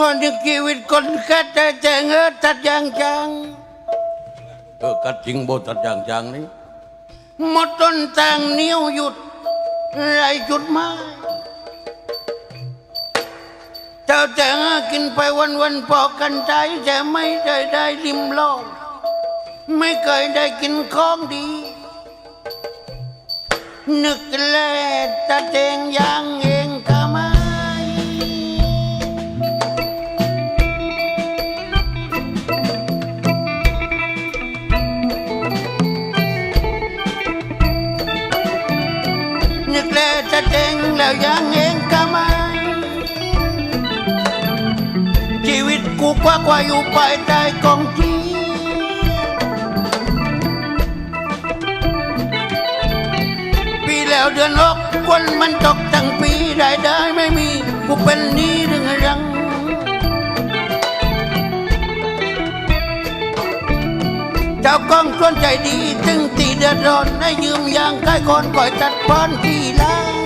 พอนึกชีวิตคนแค่แต่แจงเออตัดอย่างจังเออกัดจริงโบตัดอย่างจางนี้หมดต้นทางนิ้วหยุดไรจุดไม้เจ้าแต่หากินไปวันวันๆพอกันใจแต่ไม่ได้ได้ริมลองไม่เคยได้กินของดี นึกแลตะเตงอยางเองก็ไม่นึกแลตะเตงแล้วยางเองก็ไม่ชีวิตกูกว่ากว่าอยู่ภายใต้กองทีปีแล้วเดือนหกคนมันตกทั้งปีรายได้ไม่มีกูเป็นนี้เรื่องรังเจ้ากล้องชวนใจดีตึงตีเดือดร้อนให้ยืมยางใกล้คนก่อยจัดพรทีละ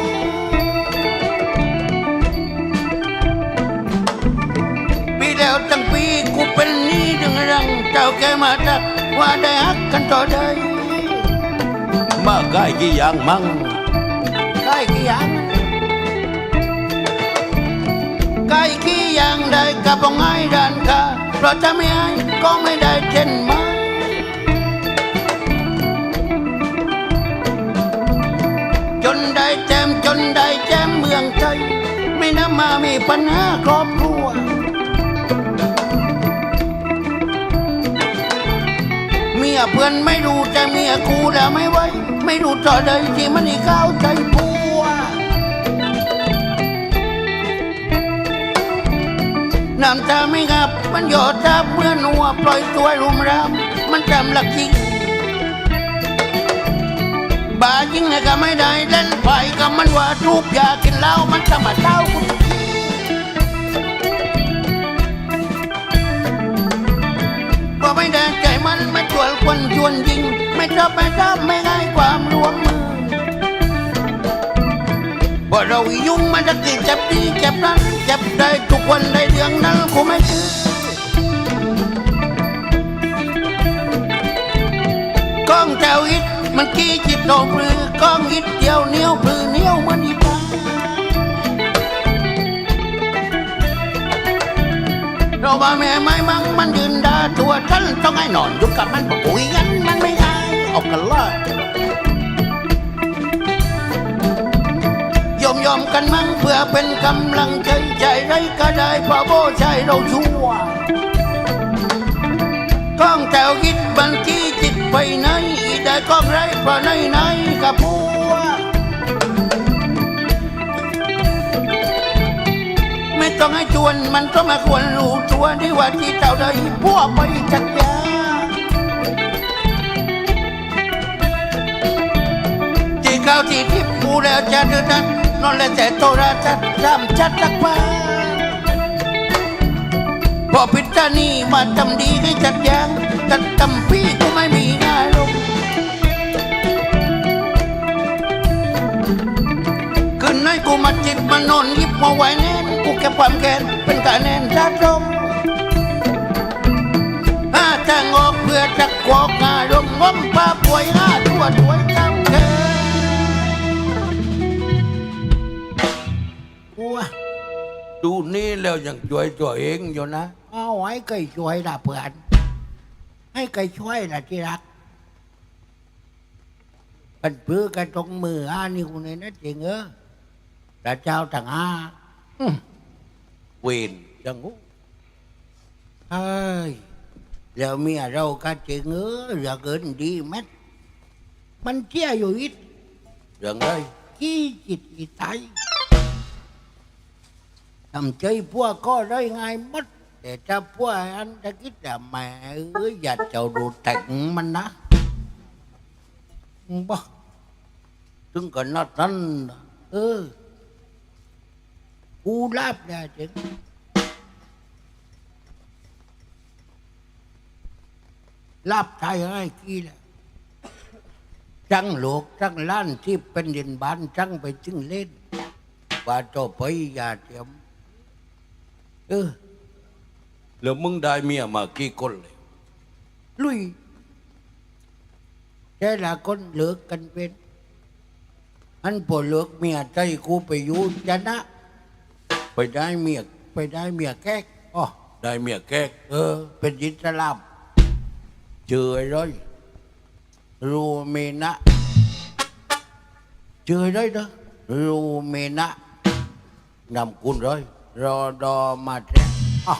แล้วตั้งปีกูเป็นนี้ดึงรัง เจ้าแกมาทักว่าได้ฮักกันต่อได้มาใกล้กี่อย่างมั่งใกล้กี่อย่างใกล้กี่อย่างได้กับบ่ง่ายด้านค่ะเพราะถ้าไม่ให้ก็ไม่ได้เช่นมาจนได้แจมจนได้แจมเมืองไทยไม่น่ามามีปัญหาครอบครัว มียเพื่อนไม่รู้แต่เมียกูแล้วไม่ไหวไม่รู้ต่อใดที่มันอีเข้าใจผัวน้ำตาไม่งับมันหยดทับเมื่อนัวปล่อยตัวรุมรำมันจำหลักจริงบายิงนะก็ไม่ได้เล่นไผ่ก็มันว่าทูบยากินเหล้ามันจะมาเต้ากู ไม่ชวนคนชวนยิง ไม่ชอบไม่ชอบไม่ง่ายความรวมมือพอเรายุ่งมันจะติดเจ็บดีเจ็บนั้นเจ็บได้ทุกวันได้เรื่องนั้นกูไม่ซื้อก้องแถวอิดมันกี้จิตโตปลือก้องอิดเดียวเหนียวปลือเหนียวมัน เราว่าแม่ไม่มั่งมันยืนด่าตัวฉันต้องให้นอนอยู่กับมันบอกคุยกันมันไม่ได้ออกกันเลยยอมยอมกันมั่งเพื่อเป็นกำลังใจใจไรก็ได้เพราะโบใจเราชั่วก้องแถวคิดบัญชีจิตไปไหนได้ก้องไรเพราะไหนไหนกับผั ต้องให้ชวนมันก็มาควรรู้ตัวดีว่าที่เจ้าได้พวกไปจัดยาที่เขาที่ทิพย์กูแล้วจะเดินนั้นนอนและแต่โทรทัศน์รำชัดลักบ้านพอพิจานี่มาทำดีให้จัดยางจัดทำพี่กูไม่มีงานลงคืนนั้นกูมาจิตมานอนยิบมาไว้แน่ กูแค่ความแค้นเป็นการแน่นจัดลงห้าทางออกเพื่อจะกวอกงารมงมป้าป่วยห้าตัวถวยจังเธอกูอะดูนี่แล้วยังช่วยตัวเองอยู่นะ เอาให้ไก่ช่วยนะเพื่อน ให้ไก่ช่วยนะที่รักเป็นปื้อกันตรงมืออานี่คุณนี่นะจริงเออพระเจ้าต่างอา อืมเวนยังงูเฮ้ยแล้วเมียเราก็จริงเออเหลือเกินดีแม็ดมันเชี่ยอยู่อิดยังไง ขี้จิตอีไตทำใจพวกก็ได้ง่ายหมัดแต่ถ้าพวกอันจะคิดแต่แม่เอ้ยอย่าเจ้าดูแต่งมันนะบ่ถึงกันนัดนั้นน่ะเออกูรับได้จริงรับใจให้กี่แหละจังโลกจังล้านที่เป็นดินบ้านจังไปจึงเล่นว่าต่อไปอย่าเทียมเออแล้วมึงได้เมียมากี่คนเลยลุยแต่ละคนเลิกกันเป็นอันพอเลิกเมียใจกูไปอยู่จะนะ ไปได้เมียไปได้เมียแก๊กอ๋อได้เมียแก๊กเออ เป็นอิสลามเจอไอ้ร้อยรูเมนะเจอได้นะรูเมนะนำคุณร้อยรอดอมาแท้อ๋อ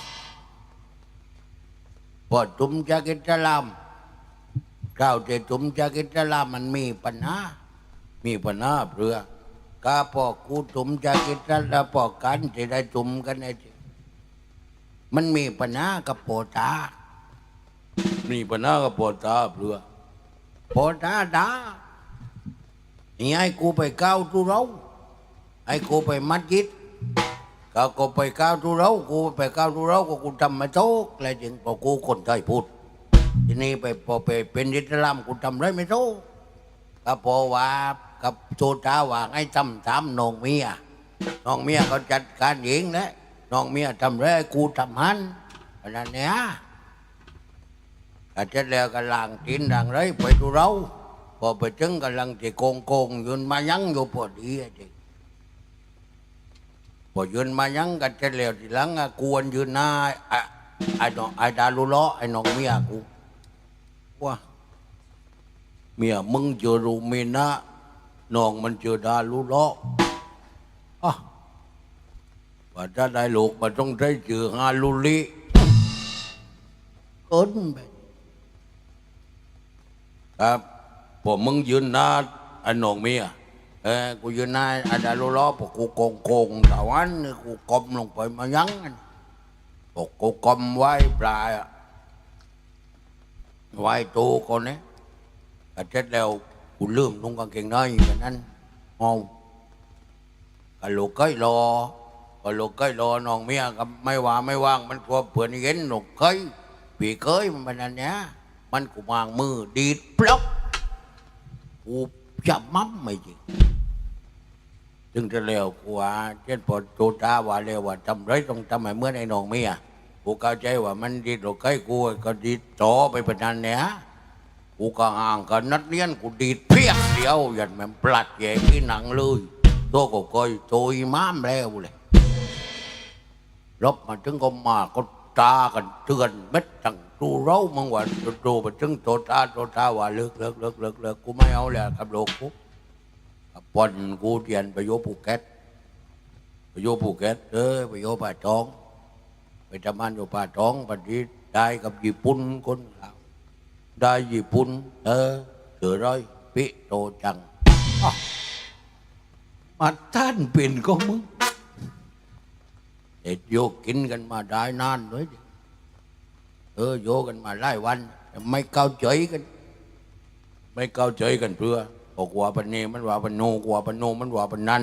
พอตุมจากอิสลามก้าวแต่ตุมจากอิสลามมันมีปัญหา มีปัญหาเพื่อ กาพอกูตุมจากอิสลามพอกันจะได้ตุมกันไอ้ที่มันมีปัญหากับโปตานี่ปัญหากับปอตาเปลือโปตาดานี่ไอ้กูไปก้าวทุเราไอ้กูไปมัดยิดก็กูไปก้าวทุเรากูไปก้าวทุเราก็กูทำไม่โตกเลยจึงพอกูคนไทยพูด ทีนี้ไปพอไปเป็นอิสลามกูทำไรไม่โตกก็พอว่า กับโซตาว่าไอ้ทำถามน้องเมียน้องเมียเขาจัดการเองนะน้องเมียทำไรกูทำหันอันนั้นเนี่ยก็เสร็จแล้วก็ล้างตีนล้างไรไปทุเราพอไปถึงกำลังจะโกงโกงๆยืนมายังอยู่พอดีไอ้เด็กพอยืนมายังกันเสร็จแล้วทีหลังอะกวนยืนหน้าไอ้ไอ้น้องไอ้ดาลุล้อไอ้น้องเมียกูว่าเมียมึงเจอรูเมนะ น้องมันเจอดาลุเลาะอ๋อว่าถ้าได้ลูกมันต้องได้เจอฮาลุลิเกินไปครับพอมึงยืนหน้าไอ้น้องเมียเออกูยืนหน้าไอ้ดาลุล้อพอกูโกงโกงๆแต่วันนี้กูกลมลงไปมายังกันพอกูกลมไว้ปลายอะไว้ตัวคนนี้ก็เสร็จแล้ว กูลืมนุ่งกางเกงในกันนั้นเอาก็ลูกเคยรอก็ลูกเคยรอน้องเมียก็ไม่ว่าไม่ว่าง มันกลัวเผื่อนเห็นลูกเคยปีเคยมันเป็นอันเนี้ยมันกูวางมือดีดปลอกกูจับมั่มไม่จริงจึงจะเร็วกว่าเช่นพอโจตาว่าเร็วว่าทำไรต้องทำให้เมื่อนไอ้น้องเมียกูเข้าใจว่ามันดีดลูกเคยกูก็ดีดต่อไปเป็นอันเนี้ย กูก็ห่างกันนัดเนียนกูดีดเพียงเดียวยันแมันปลัดแย่ที่หนังเลยตัวก็ก้อยตัวม้ามแล้วเลยรบมาถึงก็มาก็ตากันเตือนเม็ดตั้งตูเรามึงว่าดูไปถึงโตตาโตตาว่าเลิกเลิกเลิกเลิกเลิกกูไม่เอาแล้วกับโลกกูกับปอนกูเรียนไปโยภูเก็ตไปโยภูเก็ตเออไปโยป่าตอง ไปทำงานอยู่ป่าตองปัจจุได้กับญี่ปุ่นคนลา ได้ญี่ปุ่นเออเสือร้อยปิโตจังมาท่านเป็นก็มึงเด็ดโยกินกันมาได้นานเลยเออโยกันมาหลายวัน ไม่เข้าใจกัน ไม่เข้าใจกันเพื่อบอกว่าปนนี้มันว่าปนโนกว่าปนโนมันว่าปนนั่น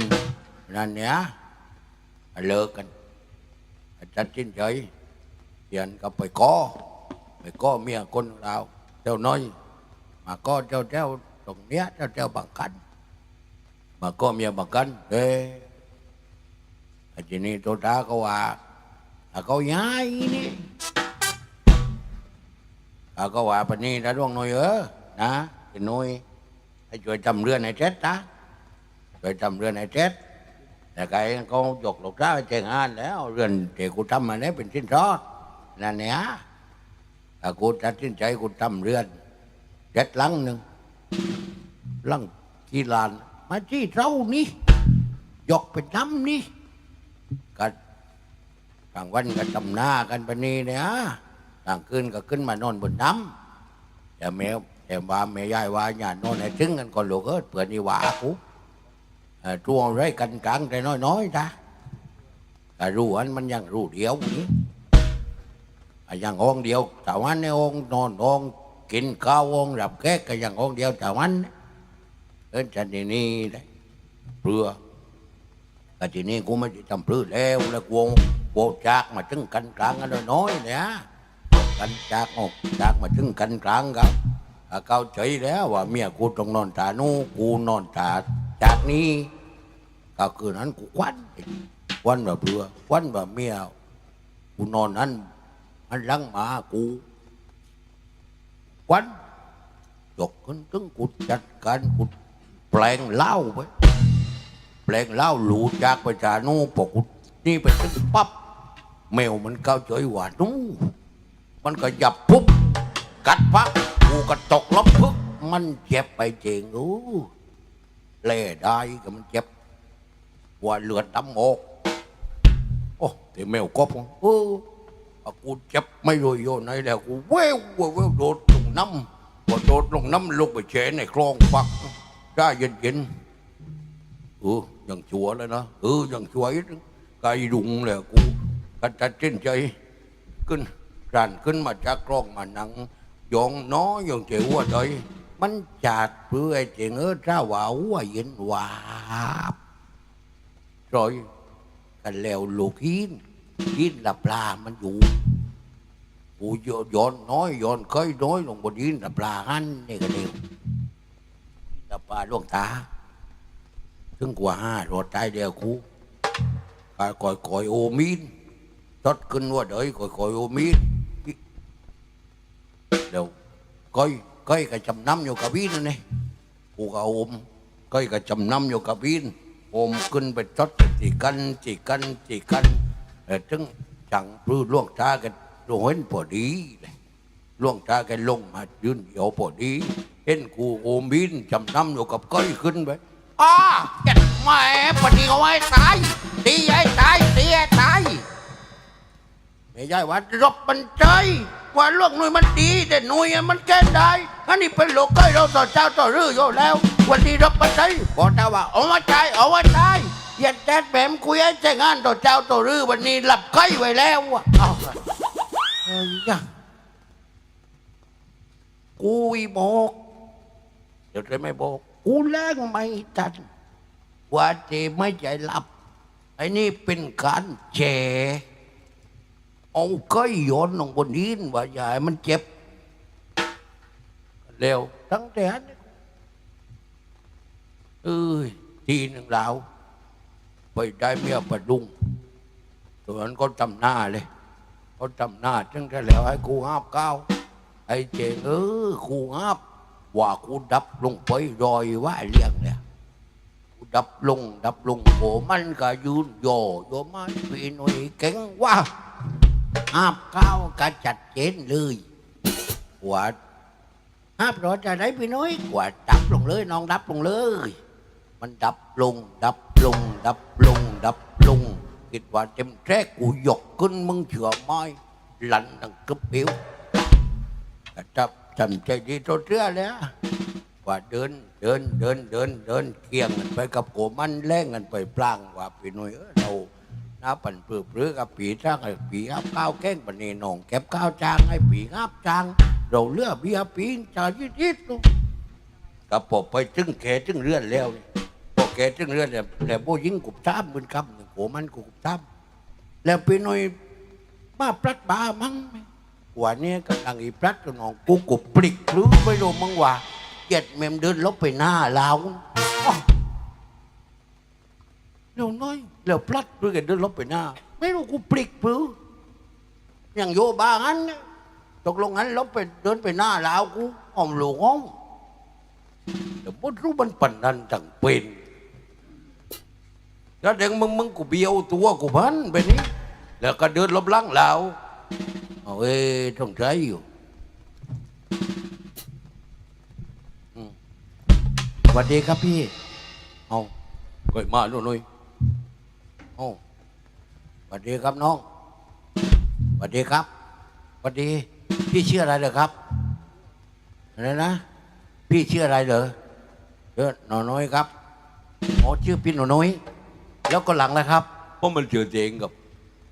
นั่นเนี่ยเลิกกันจัดสินใจเปลี่ยนกับไปก้อไปก้อเมียคนเราว จ้าน้อย มาก้อเจ้าเจ้าตรงเนี้ยเจ้าเจ้าบังกัน มาก็เมียบังกันเอ้ไอ้ทีนี้ตัวตาก็ว่าเขาย้ายนี่เขาก็ว่าปนนี้นะดวงน่อยเออนะไอ้หน่อยให้ช่วยทำเรือนให้เจ็ดนะช่วยทำเรือนให้เจ็ดแต่ไก่เขายกหลกได้เจงานแล้วเรือนเด็กกูทำมาแล้วเป็นสิ้นรอดนั่นเนี่ย ถ้ากูตัดสินใจกูทำเรือนเจ็ดลังหนึ่งลังกีฬาน มาที่เรานี่ยกเป็นน้ำนี่กันกลางวันก็ทำหน้ากันปนีเนี่ยกลางคืนก็ขึ้นมานอนบนน้ำแต่แมวแต่ว่าแม่ยายว่าอย่านอนให้ถึงกันก่อนลูกเอ้ยเผื่อนี่ว่ากูเอ่อตัวไรกันกลางแต่น้อยๆจ้ะแต่รู้อันมันยังรู้เดียวนี่ อะยังองเดียวแต่วันในองนอนองกินข้าวองค์หลับแก้ก็ยังองเดียวแต่วันเอ็นจันทีนี้ได้เปลือแต่ทีนี้กูไม่ได้ทำเปลือแล้วแล้วกูกูจากมาถึงกันกลางกันน้อยเนี่ยกันจากออกจากมาถึงกันกลางกันอะเข้าใจแล้วว่าเมียกูต้องนอนตานู้กูนอนตาจากนี้ก็คืนนั้นกูควันควันแบบเปลือควันแบบเมียกูนอนนั้น มันลังหมากูวันยกขึ้นถึงกูจัดการกูแปลงเหล้าไปแปลงเหล้าหลูจากไปจานูปกกูนี่ไปถึงปั๊บแมวมันเข้าใจว่านูมันก็หยับปุ๊บกัดพักกูก็ตกลบพึกมันเจ็บไปเจงอู้เล่ได้ก็มันเจ็บว่าเลือดดำออกโอ้แต่แมวกบเออเอา กูเจ็บไม่รู้โยนไหนแล้วกูเว้วเว้วโดดลงน้ำพอโดดลงน้ำลงไปเฉในคลองฟักได้เย็นเย็นเออยังชัวร์เลยนะเออยังชัวร์อีกนึงไก่ดุงเลยกูก็ตัดสินใจขึ้นรันขึ้นมาจากคลองมานังยองน้อยยองเจ๋วใจมันจัดเพื่อไอ้เจ๋งเออถ้าว่าหัวเย็นวาบ rồi cái lèo luộc hiên hiên là pla มันอยู่กูย้อนน้อยย้อนเคยน้อยลงบน hiên là pla หันนี่ก็เดียว là pla หลวงตา ถึงกว่าห้ารถตายเดียวกูกายก่อยก่อยโอมีนตดขึ้นว่าเดยก่อยก่อยโอมีนเดี๋ยวก้อยก้อยกับจำนำอยู่กับวินนั่นเองกูก็อมก้อยกับจำนำอยู่กับวินโอมขึ้นไปทดจีกันจีกันจีกัน ถึงจังปลื้ล่วงตากันลงเห็นพอดีเลยล่วงตากันลงมายืนเดียวพอดี เห็นกูโอมบินจำนำอยู่กับก้อยขึ้นไปอ้าเจ็ดแม่ปฏิเอาไว้ตายตีไอ้ตายตีไอ้ตายไม่ใช่ว่ารบมันใจว่าลูกหนุ่ยมันดีแต่หนุ่ยมันแก้ได้อันนี้เป็นโลกก้อยเราต่อเจ้าต่อรืออยู่แล้ว วันนี้รบมันใจบอกถ้าว่าเอามาใจเอามาใจ เย็นแดดแหมมคุยให้แจ้งานต่อเจ้าต่อรือวันนี้หลับไข้ไว้แล้วอะเอาล่ะเอ้ยจ้ะกูอีบอก เดี๋ยวจะไม่บอก กูแรงไม่ทันว่าเจไม่ใจหลับ ไอ้นี่เป็นการแฉเอาก้อยโยนลงบนหินว่าอย่าให้มันเจ็บ เร็วทั้งแต่เอ้ย ทีหนึ่งเรา ไปได้เมียประดุงตัวนั้นก็จำหน้าเลยก็จำหน้าจังแต่แล้วให้กูห้าบก้าวไอ้เจงเออกูห้าบว่ากูดับลงไปรอยว่าเลี้ยงเนี่ยกูดับลง ดับลงโหมันก็ยืนโยโยมาปีหน่อยเก่งว่าห้าบเก้าก็จัดเจนเลยว่าห้าบรอจะได้พี่น้อยกว่าดับลงเลยน้องดับลงเลย มันดับลงดับ ลงดับลงดับลงคิดว่าเต็มแท้กูยกขึ้นมึงเชื่อไหมหลันดังกึบปิ้วจับจำใจดีตัวเชื่อแล้วว่าเดินเดินเดินเดินเดินเคียงกันไปกับโกมันแล่งกันไปปลางว่าพี่น้อยเออเราน้าปั่นเปลือกเปลือกับปีจ้างไอ้ปีอับข้าวแก้งปันนี่นองเก็บข้าวจางไอ้ปีอับจางเราเลือกเบียร์ปีนจายิดยิดลูกกับปบไปจึงแขจึงเลื่อนแล้วนี่ แขจึงเลื่อนแล้วแล้วโบยิงกุบตามเป็นคำโหมันกุบตามแล้วปีน้อยมาปลัดบามั้งหมวันนี้กำลังอีปลัดกับน้องกูกุบปลิกหรือไม่รู้มั้งว่าเจ็ดเมมเดินลบไปหน้าเราอ้อเดี๋ยวน้อยเดี๋ยวพลัดเพื่อเดินลบไปหน้า ไม่รู้กูปลิกปรืออย่างโยบางั้นตกลงงั้นลบไปเดินไปหน้าลาวกูอ้อมหลวงอ้อมเดี๋ยวพดรู้มันปั่นนันจังเป็น แล้วเด็กมึงมึงกูเบียวตัวกูพันไปนี้แล้วก็เดินลบหลังลาเอาเอ้ต้องใช้อยู่สวัสดีครับพี่ เอาเกิดมาหน่อยโอ้สวัสดีครับน้องสวัสดีครับสวัสดี พี่ชื่ออะไรเหรอครับอะไรนะ พี่ชื่ออะไรเหรอเออหนอน้อยครับอ๋อชื่อพี่หนอน้อย แล้วก็หลังนะครับ เพราะมันเจอเจงกับ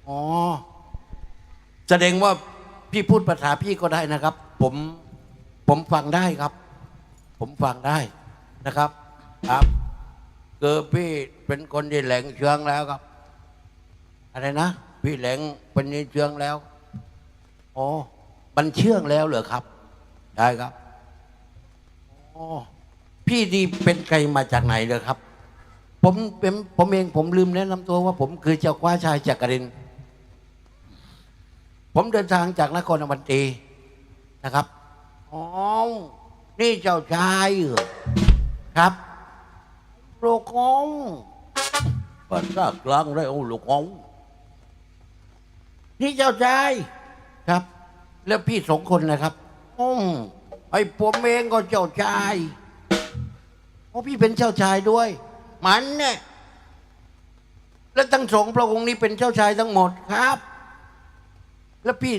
อ๋อแสดงว่าพี่พูดภาษาพี่ก็ได้นะครับ ผมผมฟังได้ครับ ผมฟังได้นะครับ ครับคือพี่เป็นคนที่แหลงเชืองแล้วครับ อะไรนะพี่แหลงเป็นที่เชืองแล้วอ๋อมันเชื่องแล้วเหรอครับ ได้ครับอ๋อพี่ดีเป็นใครมาจากไหนเลยครับ ผมเป็นผมเองผมลืมแนะนำตัวว่าผมคือเจ้าคว้าชายจักรินทร์ผผมเดินทางจากนครบันตรีนะครับ อ๋อ นี่เจ้าชายเหรอครับลูกองภาษากลางได้เอาลูกของนี่เจ้าชายครับ แล้วพี่สองคนนะครับอืมไอ้ผมเองก็เจ้าชายโอ้พี่เป็นเจ้าชายด้วย มันเนี่ยแล้วทั้งสองพระองค์นี้เป็นเจ้าชายทั้งหมดครับ แล้วพี่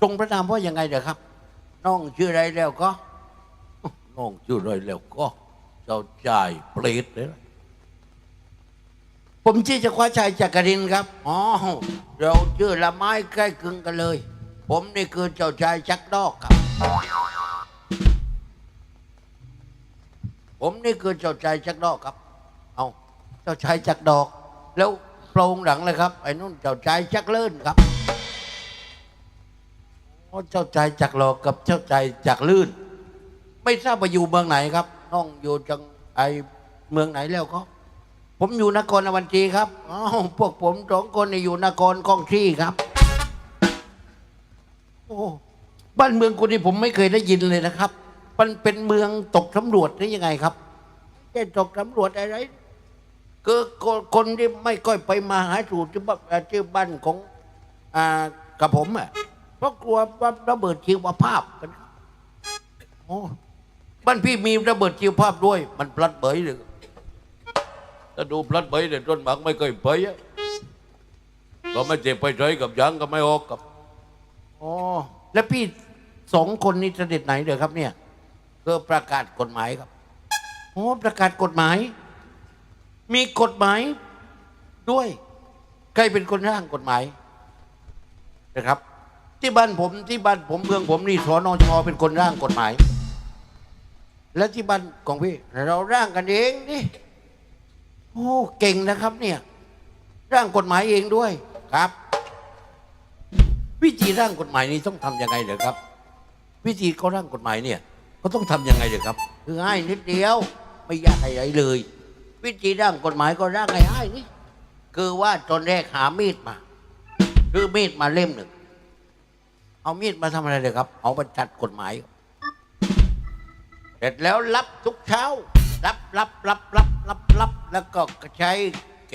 ทรงพระนามว่ายังไงเด้อครับ น้องชื่ออะไรแล้วก็ น้องชื่ออะไรแล้วก็ เจ้าชายเปรตเลยผมชื่อจะคว้าชัยจักรินครับ อ๋อ เราชื่อละไม้ใกล้คลึงกันเลย ผมนี่คือเจ้าชายจักดอกครับ ผมนี่คือเจ้าชายจักดอกครับ เอาเจ้าชายจักดอก แล้วโปรงหลังเลยครับไอ้นุ่นเจ้าชายจักเลื่นครับเจ้าชายจักหลอกกับเจ้าชายจักลื่น ไม่ทราบว่าอยู่เมืองไหนครับน้องอยู่จังไอเมืองไหนแล้วก็ผมอยู่นครอวันตรีครับอ๋อพวกผมสองคนนี่อยู่นครกองที่ครับ โอ้บ้านเมืองคนนี้ผมไม่เคยได้ยินเลยนะครับ มันเป็นเมืองตกสำรวจหรือยังไงครับไม่ใช่ตกสำรวจอะไรคือคนคนที่ไม่ค่อยไปมาหาสู่ที่บ้านเอ่อที่บ้านของอ่ากับผมอะเพราะกลัวว่าระเบิดชีวภาพกันครับโอ้บ้านพี่มีระเบิดชีวภาพด้วย มันพลัดเบยเลยถ้าดูพลัดไปเด็ดต้นหมากไม่เคยไปอะก็ไม่เจ็บไปใช้กับยังก็ไม่ออกกับ อ๋อแล้วพี่สองคนนี้เสด็จไหนเด้อครับเนี่ย ก็ประกาศกฎหมายครับโอ้ประกาศกฎหมาย มีกฎหมายด้วย ใครเป็นคนร่างกฎหมายนะครับ ที่บ้านผมที่บ้านผมเมืองผมนี่สนชเป็นคนร่างกฎหมาย แล้วที่บ้านของพี่เราร่างกันเองนี่โอ้เก่งนะครับ เนี่ย ร่างกฎหมายเองด้วยครับ วิธีร่างกฎหมายนี้ต้องทำยังไงเหรอครับ วิธีเขาร่างกฎหมายเนี่ย เขาต้องทำยังไงเหรอครับคือง่ายนิดเดียว ไม่ยากอะไรเลย วิธีร่างกฎหมายก็ร่างง่ายๆนี่คือว่าตอนแรกหามีดมาคือมีดมาเล่มหนึ่ง เอามีดมาทำอะไรเลยครับ เอาไปจัดกฎหมาย เสร็จแล้วรับทุกเช้า รับรับรับรับรับรับแล้วก็ใช้แก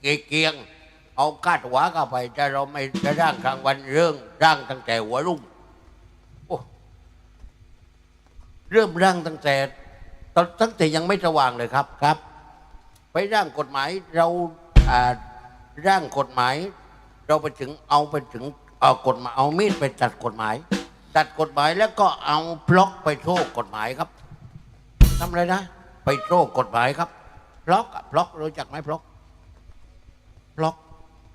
เกเกียง เอาคาดหัวเข้าไปแต่เราไม่จะร่างกลางวันเรื่องร่างตั้งแต่หัวรุ่งโอ้ เริ่มร่างตั้งแต่ตอนตั้งแต่ยังไม่สว่างเลยครับครับ ไปร่างกฎหมายเราอ่าร่างกฎหมาย เราไปถึงเอาไปถึงเอากฎหมายเอามีดไปตัดกฎหมาย ตัดกฎหมายแล้วก็เอาพล็อกไปโชว์กฎหมายครับทำอะไรนะ ไปโชว์กฎหมายครับพล็อกอะพล็อกรู้จักไหมพล็อกพล็อก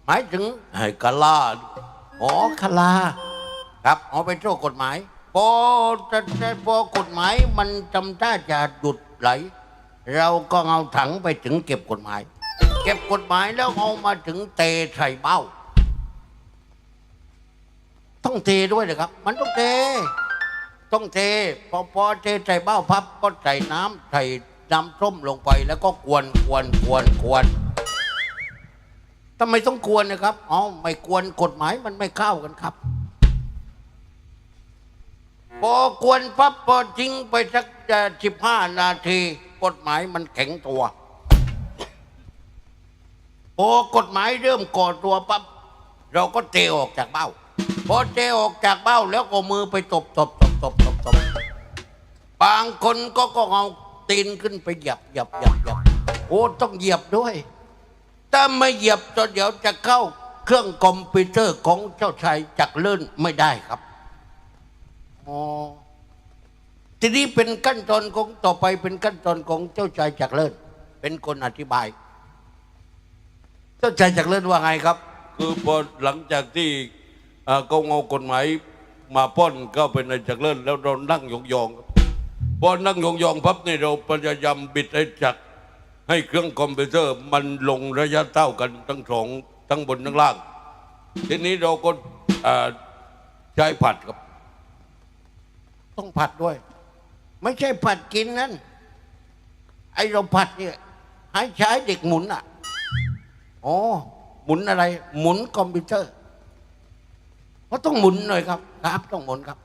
หมายถึงให้กะล่าอ๋อคลา ครับเอาไปโชว์กฎหมาย พอพอกฎหมายมันจำท่าจะหยุดไหล เราก็เอาถังไปถึงเก็บกฎหมาย เก็บกฎหมายแล้วเอามาถึงเตะใส่เบ้า ต้องเทด้วยเลยครับ มันต้องเทต้องเทพอพอเทใส่เบ้าพับก็ใส่น้ำใส่น้ำส้มลงไปแล้วก็กวนกวนกวนกวนทำไมต้องกวนนะครับอ๋อไม่กวนกฎหมายมันไม่เข้ากันครับ พอกวนปั๊บพอทิ้งไปสักสิบห้านาที กฎหมายมันแข็งตัว พอกฎหมายเริ่มก่อตัวปั๊บเราก็เทออกจากเบ้า พอเทออกจากเบ้าแล้วก็มือไปตบตบตบตบตบตบบางคนก็ก็เอาตีนขึ้นไปเหยียบเหยียบเหยียบเหยียบโอ้ต้องเหยียบด้วย ถ้าไม่เหยียบตอนเดี๋ยวจะเข้าเครื่องคอมพิวเตอร์ของเจ้าชายจักรเลื่อนไม่ได้ครับ อ๋อทีนี้เป็นขั้นตอนของต่อไปเป็นขั้นตอนของเจ้าชายจักรเลื่อนเป็นคนอธิบาย เจ้าชายจักรเลื่อนว่าไงครับ คือพอหลังจากที่อ่าเขาเอากฎหมายมาป้อนก็เป็นในจากเล่นแล้วเรานั่งยองๆครับพอนั่งยองๆพับนี่เราพยายามบิดให้จักรให้เครื่องคอมพิวเตอร์มันลงระยะเท่ากันทั้งสองทั้งบนทั้งล่าง ทีนี้เราก็อ่าใช้ผัดครับ ต้องผัดด้วย ไม่ใช่ผัดกินนั่นไอเราผัดเนี่ยให้ใช้เด็กหมุนอะอ๋อหมุนอะไร หมุนคอมพิวเตอร์เพราะต้องหมุนหน่อยครับครับต้องหมุนครับ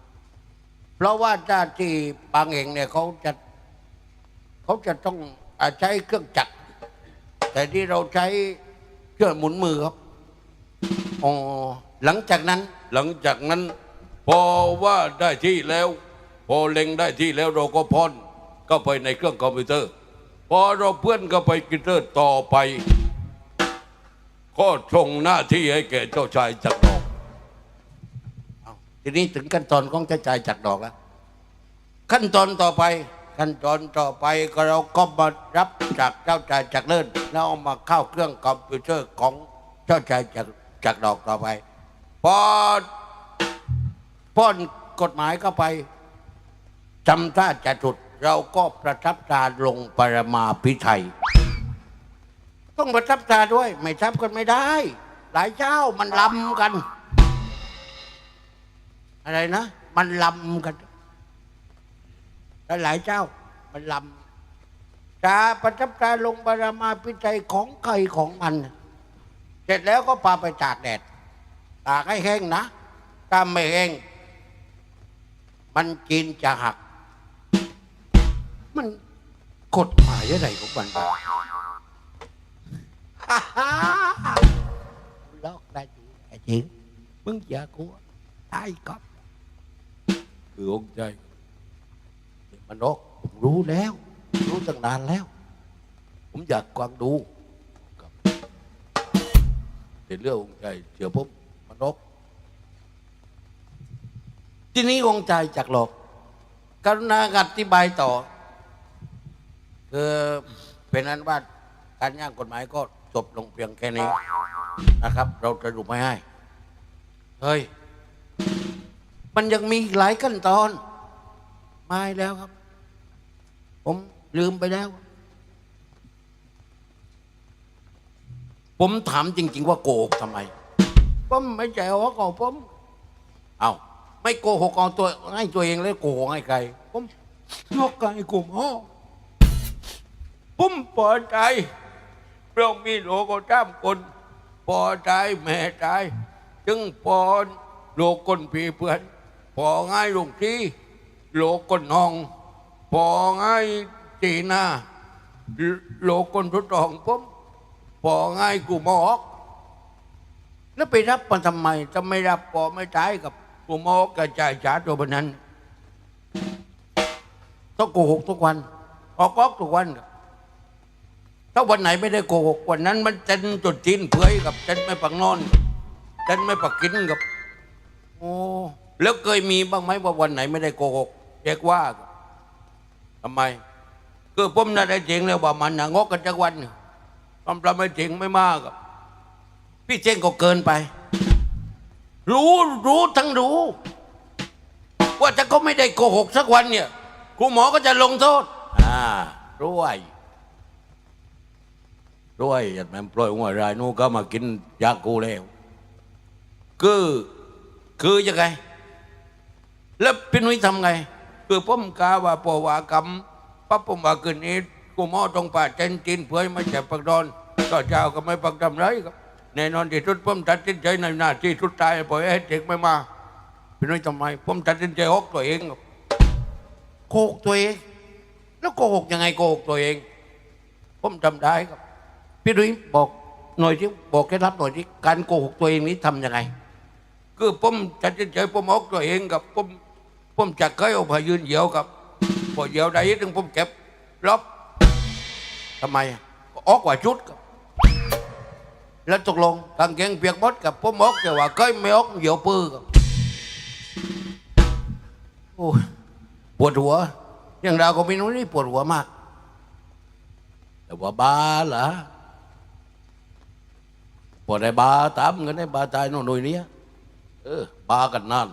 เพราะว่าถ้าที่บางเองเนี่ยเขาจะเขาจะต้องอใช้เครื่องจักร แต่ที่เราใช้เครื่องหมุนมือครับอ๋อหลังจากนั้น หลังจากนั้น พอว่าได้ที่แล้ว อเล็งได้ที่แล้วเราก็พ่นก็ไปในเครื่องคอมพิวเตอร์ พอเราเพื่อนก็ไปคอมพิวเตอร์ต่อไป ก็ส่งหน้าที่ให้แก่เจ้าชายจักรดอกทีนี้ถึงขั้นตอนของเจะจ่ายจากรดอกแล้วขั้นตอนต่อไปขั้นตอนต่อไปก็เราก็มารับจากเจ้าชายจากรเลิศแล้วเอามาเข้าเครื่องคอมพิวเตอร์ของเจ้าชายจากจากดอกต่อไปพอพ่นกฎหมายเข้าไป จำท่าจะถุดเราก็ประทับตาลงปรมาพิไทยต้องประทับตาด้วย ไม่ทับกันไม่ได้ หลายเจ้ามันลำกัน อะไรนะ มันลำกันหลายเจ้า มันลำตาประทับตาลงบารมาพิจัยของใครของมัน เสร็จแล้วก็พาไปตากแดดตากให้แห้งนะถ้าไม่แห้งมันจีนจะหัก มันกฎหมายอะไรของมันวะฮ่าฮ่าลอกได้จริงไอ้จริงมึงอย่ากลัวตายก๊อฟคือองค์ใจมันนกผมรู้แล้ว รู้ตั้งนานแล้ว ผมอยากกวางดูครับเป็นเรื่ององค์ใจเชื่อผมมันนกทีนี้องค์ใจจากหลอกกรุณาอธิบายต่อ คือเป็นนั้นว่าการย่างกฎหมายก็จบลงเพียงแค่นี้นะครับ เราจะดูไม่ให้ เฮ้ย มันยังมีอีกหลายขั้นตอน มาอีกแล้วครับ ผมลืมไปแล้ว ผมถามจริง ๆ ว่าโกหกทำไมผมไม่ใจว่าของผม เอาไม่โกหกเอาตัวให้ตัวเองแล้วโกหกให้ใครผมนอกกายกลุ่มห้อ ผมพอใจเรามีโลโก้จ้ามคนพอใจแม่ใจจึงพอโลกคนพีเพื่อนพอง่ายลงที่โลกคนน้องพอง่ายตีหน้าโลกคนทุดองผมพอง่ายกูหมอกแล้วไปรับมันทำไมจะไม่รับพอไม่ตายกับกูหมอกกระจายฉาตัวบนนั้นต้องโกหกทุกวันออกก๊อกทุกวันครับ ถ้าวันไหนไม่ได้โกหกวันนั้นมันเจนจุดจีนเพื่อยกับเจนไม่ปักนอนเจนไม่ปักกินกับโอ้แล้วเคยมีบ้างไหมว่าวันไหนไม่ได้โกหกเรียกว่าทำไม คือผมน่าได้จริงแล้วว่ามันน่ะงกกันจักวันความประไม่จริงไม่มากครับพี่เจงก็เกินไป รู้รู้ทั้งรู้ ว่าจะก็ไม่ได้โกหกสักวันเนี่ยครูหมอก็จะลงโทษอ่ารวย รวยอย่าแม่งปล่อยหัวรายนู้ก็มากินยากูแล้วคือคือยังไง แล้วพี่นุ้ยทำไง คือผมกาว่าปวากรรมปั๊บผมว่าคืนนี้กูมอตรงป่าเจนจินเพื่อไม่ใช่ปักดอนก็เจ้าก็ไม่ปักทำไรครับแน่นอนที่สุดผมตัดสินใจในหน้าที่สุดท้ายปล่อยให้เด็กไม่มาพี่นุ้ยทำไมผมตัดสินใจฮอกตัวเองครับโกหกตัวเอง แล้วโกหกยังไงโกหกตัวเอง ผมทำได้ครับ พี่นุ้ยบอกหน่อยที่บอกเคล็ดลับหน่อยที่การโกหกตัวเองนี้ทำยังไง คือผมตัดสินใจผมออกตัวเองกับผมผมจะเคยเอาพายืนเหยียวกับพอเหยียวได้ถึงผมเก็บลบทำไมอะก็อกกว่าชุดกับแล้วตกลงกางเกงเปียกหมดกับผมออกแต่ว่าเคยไม่ออกเหยียวปื้อกับโอ้ปวดหัว อย่างเราก็ไม่รู้นี่ปวดหัวมาก แต่ว่าบ้าเหรอ พอได้บาตามกันได้บาตายโน่นโน่นเนี้ยเออบากันนั่น